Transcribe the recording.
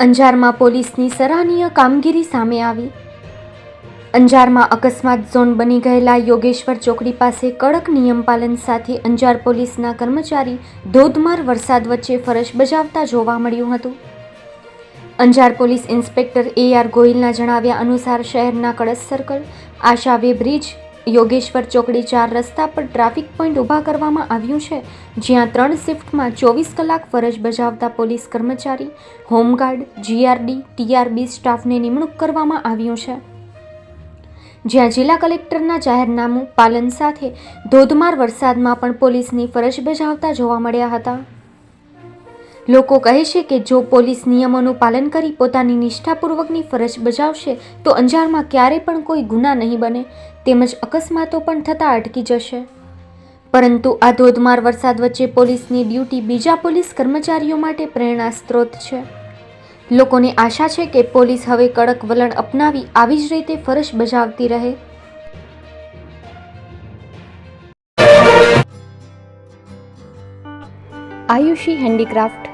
અંજારમાં પોલીસની સરાહનીય કામગીરી સામે આવી. અંજારમાં અકસ્માત ઝોન બની ગયેલા યોગેશ્વર ચોકડી પાસે કડક નિયમ પાલન સાથે અંજાર પોલીસના કર્મચારી ધોધમાર વરસાદ વચ્ચે ફરજ બજાવતા જોવા મળ્યું હતું. Anjar police inspector A R ગોયલના જણાવ્યા અનુસાર શહેરના કળશ સર્કલ આશાવે બ્રિજ યોગેશ્વર ચોકડી ચાર રસ્તા પર ટ્રાફિક પોઈન્ટ ઊભા કરવામાં આવ્યું છે, જ્યાં ત્રણ શિફ્ટમાં ચોવીસ કલાક ફરજ બજાવતા પોલીસ કર્મચારી, હોમગાર્ડ જીઆરડી ટીઆરબી સ્ટાફને નિમણૂક કરવામાં આવ્યું છે. જ્યાં જિલ્લા કલેક્ટરના જાહેરનામું પાલન સાથે ધોધમાર વરસાદમાં પણ પોલીસની ફરજ બજાવતા જોવા મળ્યા હતા. લોકો કહે છે કે જો પોલીસ નિયમોનું પાલન કરી પોતાની નિષ્ઠાપૂર્વકની ફરજ બજાવશે, તો અંજારમાં ક્યારે પણ કોઈ ગુના નહીં બને. તેમજ અકસ્માતો પણ થતાં અટકી જશે. પરંતુ આ ધોધમાર વરસાદ વચ્ચે પોલીસની ડ્યુટી બીજા પોલીસ કર્મચારીઓ માટે પ્રેરણા સ્ત્રોત છે. લોકોને આશા છે કે પોલીસ હવે કડક વલણ અપનાવી આવી જ રીતે ફરજ બજાવતી રહે. Aayushi handicraft